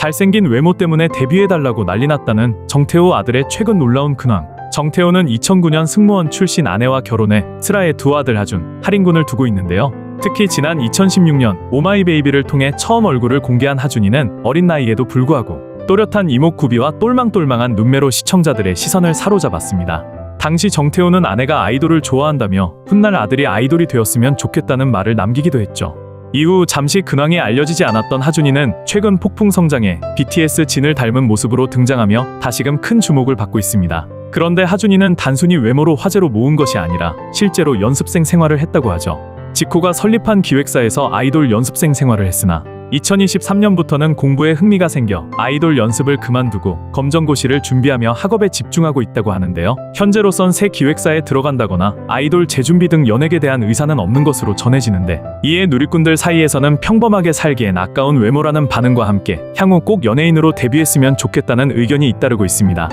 잘생긴 외모 때문에 데뷔해달라고 난리 났다는 정태호 아들의 최근 놀라운 근황. 정태호는 2009년 승무원 출신 아내와 결혼해 슬아의 두 아들 하준, 하린군을 두고 있는데요. 특히 지난 2016년 오마이베이비를 통해 처음 얼굴을 공개한 하준이는 어린 나이에도 불구하고 또렷한 이목구비와 똘망똘망한 눈매로 시청자들의 시선을 사로잡았습니다. 당시 정태호는 아내가 아이돌을 좋아한다며 훗날 아들이 아이돌이 되었으면 좋겠다는 말을 남기기도 했죠. 이후 잠시 근황이 알려지지 않았던 하준이는 최근 폭풍 성장해 BTS 진을 닮은 모습으로 등장하며 다시금 큰 주목을 받고 있습니다. 그런데 하준이는 단순히 외모로 화제로 모은 것이 아니라 실제로 연습생 생활을 했다고 하죠. 지코가 설립한 기획사에서 아이돌 연습생 생활을 했으나 2023년부터는 공부에 흥미가 생겨 아이돌 연습을 그만두고 검정고시를 준비하며 학업에 집중하고 있다고 하는데요. 현재로선 새 기획사에 들어간다거나 아이돌 재준비 등 연예계 대한 의사는 없는 것으로 전해지는데 이에 누리꾼들 사이에서는 평범하게 살기엔 아까운 외모라는 반응과 함께 향후 꼭 연예인으로 데뷔했으면 좋겠다는 의견이 잇따르고 있습니다.